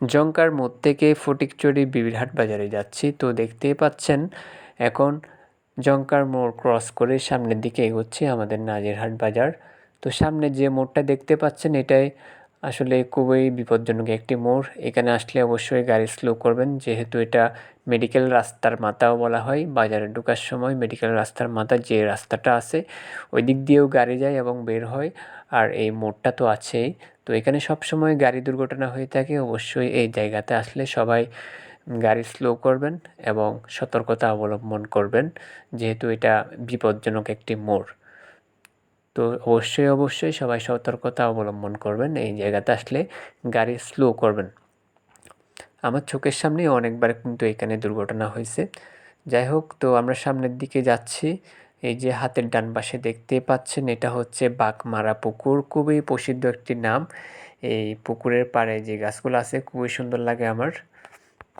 জঙ্কার মোড় থেকে ফটিকচুরি বিবিরহাট বাজারে যাচ্ছি। তো দেখতে পাচ্ছেন, এখন জঙ্কার মোড় ক্রস করে সামনের দিকে এগোচ্ছে আমাদের নাজিরহাট বাজার। তো সামনে যে মোড়টা দেখতে পাচ্ছেন, এটাই আসলে খুবই বিপজ্জনক একটি মোড়। এখানে আসলে অবশ্যই গাড়ি স্লো করবেন, যেহেতু এটা মেডিকেল রাস্তার মাথাও বলা হয়। বাজারে ঢোকার সময় মেডিকেল রাস্তার মাথা যে রাস্তাটা আছে, ওই দিক দিয়েও গাড়ি যায় এবং বের হয়। আর এই মোড়টা তো আছেই। তো এখানে সব সময় গাড়ি দুর্ঘটনা হয়ে থাকে। অবশ্যই এই জায়গাতে আসলে সবাই গাড়ি স্লো করবেন এবং সতর্কতা অবলম্বন করবেন, যেহেতু এটা বিপজ্জনক একটি মোড়। তো অবশ্যই অবশ্যই সবাই সতর্কতা অবলম্বন করবেন। এই জায়গাতে আসলে গাড়ি স্লো করবেন। আমার চোখের সামনেই অনেকবার কিন্তু এখানে দুর্ঘটনা হয়েছে। যাই হোক, তো আমরা সামনের দিকে যাচ্ছি। এই যে হাতের ডান পাশে দেখতে পাচ্ছেন, এটা হচ্ছে বাঘমারা পুকুর। খুবই প্রসিদ্ধ একটি নাম। এই পুকুরের পাড়ে যে গাছগুলো আছে, খুবই সুন্দর লাগে আমার।